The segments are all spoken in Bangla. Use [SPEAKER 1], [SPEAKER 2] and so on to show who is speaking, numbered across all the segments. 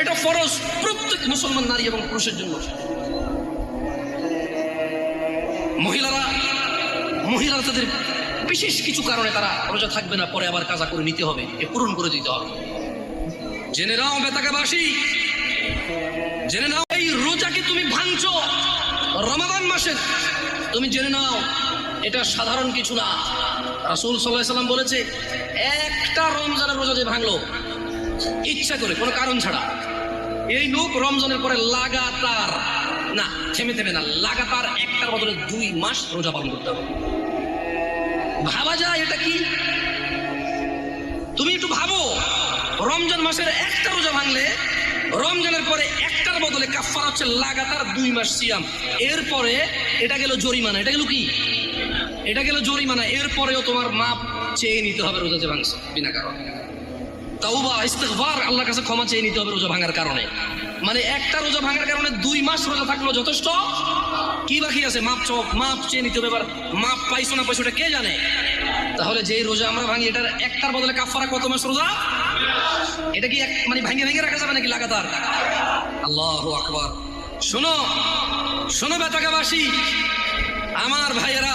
[SPEAKER 1] এটা ফরজ। প্রত্যেক মুসলমান নারী এবং পুরুষের জন্য। মহিলারা মহিলারা তাদের বিশেষ কিছু কারণে তারা রোজা থাকবে না, পরে আবার কাজা করে নিতে হবে। এ পূরণ করে দিতে হবে। জেনে নাও বেতাকাবাসী জেনে নাও, এই রোজাকে তুমি ভাঙছো। রমাদান মাসের। তুমি জেনে নাও এটা সাধারণ কিছু না। রাসূল সাল্লাম বলেছে, একটা রমজানের রোজা যে ভাঙলো, ইচ্ছা করে, কোনো কারণ ছাড়া। এই লোক রমজানের পরে লাগাতার, না, থেমে থেমে না, লাগাতার একটার বদলে দুই মাস রোজা পালন করতে হবে। ভাবা যায় এটা কি? তুমি একটু ভাবো, রমজান মাসের একটা রোজা ভাঙলে, রমজানের পরে একটার বদলে কাফার হচ্ছে লাগাতার দুই মাস সিয়াম। এরপরে এটা গেল জরিমানা। এটা গেল কি? এটা গেল জরিমানা। এরপরেও তোমার মাপ চেয়ে নিতে হবে রোজা যে ভাঙছে, বিনা কারণে। তাওবা, ইস্তেগফার, আল্লাহর কাছে ক্ষমা চেয়ে নিতে হবে রোজা ভাঙার কারণে। মানে একটা রোজা ভাঙার কারণে দুই মাস রোজা থাকল যথেষ্ট। কি বাকি আছে? মাপ চোখ, মাপ চেয়ে নিতে হবে এবার। মাপ পাইছো না পাইছো এটা কে জানে? তাহলে যে রোজা আমরা ভাঙি, এটার একটার বদলে কাফারা কত মাস রোজা? এটা কি এক মানে ভাঙে ভেঙে রাখা যাবে নাকি লাগাতার? আল্লাহ আকবার। শোনো শোনো বেতাকাবাসী। আমার ভাইয়েরা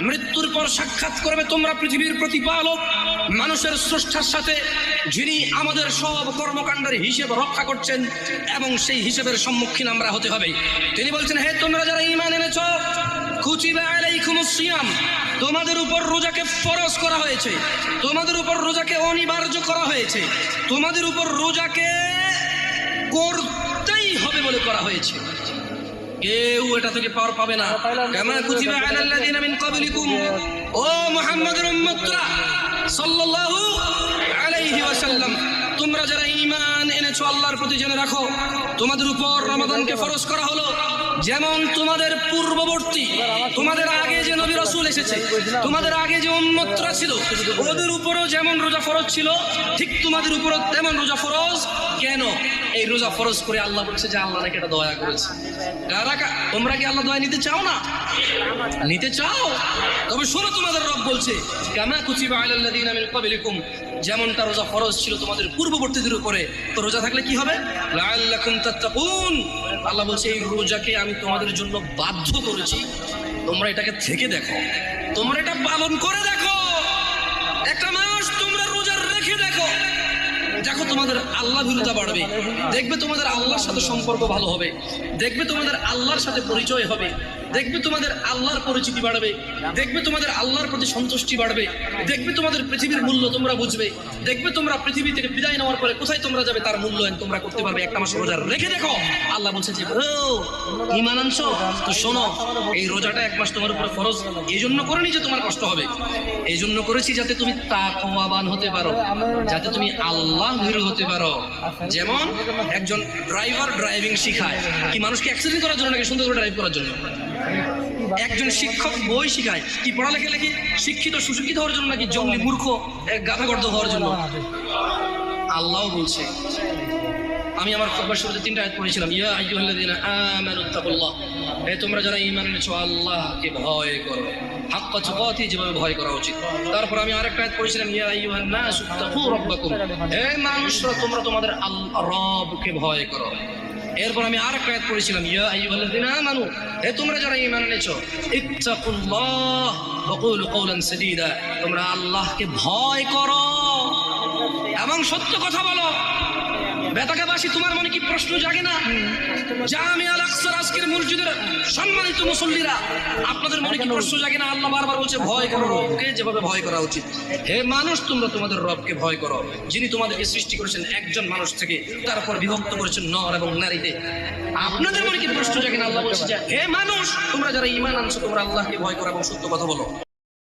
[SPEAKER 1] মৃত্যুর পর সাক্ষাৎ করবে তোমরা পৃথিবীর প্রতিপালক, মানুষের স্রষ্টার সাথে, যিনি আমাদের সব কর্মকাণ্ডের হিসেব রক্ষা করছেন এবং সেই হিসেবের সম্মুখীন আমরা হতে হবে। তিনি বলছেন, হে তোমরা যারা ঈমান এনেছ কুচিবা তোমাদের উপর রোজাকে ফরজ করা হয়েছে, তোমাদের উপর রোজাকে অনিবার্য করা হয়েছে, তোমাদের উপর রোজাকে করতেই হবে বলে করা হয়েছে। কেউ এটা থেকে পাওয়ার পাবে না। কামা কুতিবা আলাল্লাযিনা মিন ক্বাবলিকুম। ও মুহাম্মাদুর উম্মতরা সাল্লাল্লাহু আলাইহি ওয়াসাল্লাম। তোমরা যারা ঈমান এনেছো আল্লাহর প্রতি জেনে রাখো, তোমাদের উপর রমাদানকে ফরজ করা হলো। যেমন তোমাদের পূর্ববর্তী, তোমাদের আগে যে নবী রাসূল এসেছে, তোমাদের আগে যে উম্মতরা ছিল, ওদের উপরও যেমন রোজা ফরজ ছিল, ঠিক তোমাদের উপরও তেমন রোজা ফরজ। কেন? এই রোজা ফরজ করে আল্লাহ বলছে যে আল্লাহ নাকি এটা দয়া করেছে। কারা কা- তোমরা কি আল্লাহ দয়া নিতে চাও না? নিতে চাও? তবে শোনো তোমাদের রব বলছে, কামা কুচিবা আলাল্লাযিনা মিন ক্বাবলিকুম যেমনটা রোজা ফরজ ছিল তোমাদের পূর্ববর্তীদের উপরে, তো রোজা থাকলে কি হবে? আল্লাহ বলছে, এই রোজাকে আমি তোমাদের জন্য বাধ্য করেছি। তোমরা এটাকে থেকে দেখো। তোমরা এটা পালন করে দেখো। একটা মাস তোমরা রোজা রেখে দেখো। দেখো তোমাদের আল্লাহ ভীরুতা বাড়বে। দেখবে তোমাদের আল্লাহর সাথে সম্পর্ক ভালো হবে। দেখবে তোমাদের আল্লাহর সাথে পরিচয় হবে। দেখবে তোমাদের আল্লাহর পরিচিতি বাড়বে, দেখবে তোমাদের আল্লাহর প্রতি সন্তুষ্টি বাড়বে, দেখবে তোমাদের পৃথিবীর মূল্য তোমরা বুঝবে, দেখবে তোমরা পৃথিবী থেকে বিদায় নেওয়ার পরে কোথায় তোমরা যাবে তার মূল্যায়ন তোমরা করতে পারবে একটা মাস রোজা রেখে দেখো। আল্লাহ বলছে যে ইমান আনছো? তো শোনো, এই রোজাটা এক মাস তোমার উপরে ফরজ এই জন্য করিনি যে তোমার কষ্ট হবে। এই জন্য করেছি যাতে তুমি তাকওয়াবান হতে পারো, যাতে তুমি আল্লাহ ভীরু হতে পারো। যেমন একজন ড্রাইভার ড্রাইভিং শিখায়। কি মানুষকে অ্যাক্সিডেন্ট করার জন্য নাকি সুন্দর করে ড্রাইভ করার জন্য? একজন শিক্ষক বই শিখায়। কি পড়ালেখা লেখি শিক্ষিত, সুশিক্ষিত হওয়ার জন্য নাকি জঙ্গলি মূর্খ গাধাগর্দ হওয়ার জন্য? আল্লাহ বলছে। আমি আমার খুতবার শুরুতে তিনটা আয়াত পড়েছিলাম। ইয়া আইয়ুহাল্লাযীনা আমানু তাকুল্লাহ হে, তোমরা যারা ঈমান এনেছো, আল্লাহকে ভয় করো। হাক্কা তুকাতি, যেভাবে ভয় করা উচিত। তারপর আমি আরেকটা আয়াত পড়েছিলাম। ইয়া আইয়ুহান নাসু তাকু রাব্বাকুম। হে মানুষরা, তোমরা তোমাদের আল্লাহ রবকে ভয় করো। এরপর আমি আরেকটা আয়াত করেছিলাম ইয়া আমানু, হে তোমরা যারা ইমান এনেছো তোমরা আল্লাহকে ভয় করো এবং সত্য কথা বলো। বেতাকাবাসী তোমার মনে কি প্রশ্ন জাগে না? জামিয়া আল আকসার আজকের মসজিদের সম্মানিত মুসল্লিরা, আপনাদের মনে কি প্রশ্ন জাগে না? আল্লাহ বারবার বলছে, ভয় করো রবকে, যেভাবে ভয় করা উচিত। হে মানুষ, তোমরা তোমাদের রবকে ভয় করো। যিনি তোমাদেরকে সৃষ্টি করেছেন, একজন মানুষ থেকে তারপর বিভক্ত করেছেন নর এবং নারীতে। আপনাদের মনে কি প্রশ্ন জাগে না? আল্লাহ বলছে হে মানুষ, তোমরা যারা ইমান আনছো, তোমরা আল্লাহকে ভয় করো এবং সত্য কথা বলো।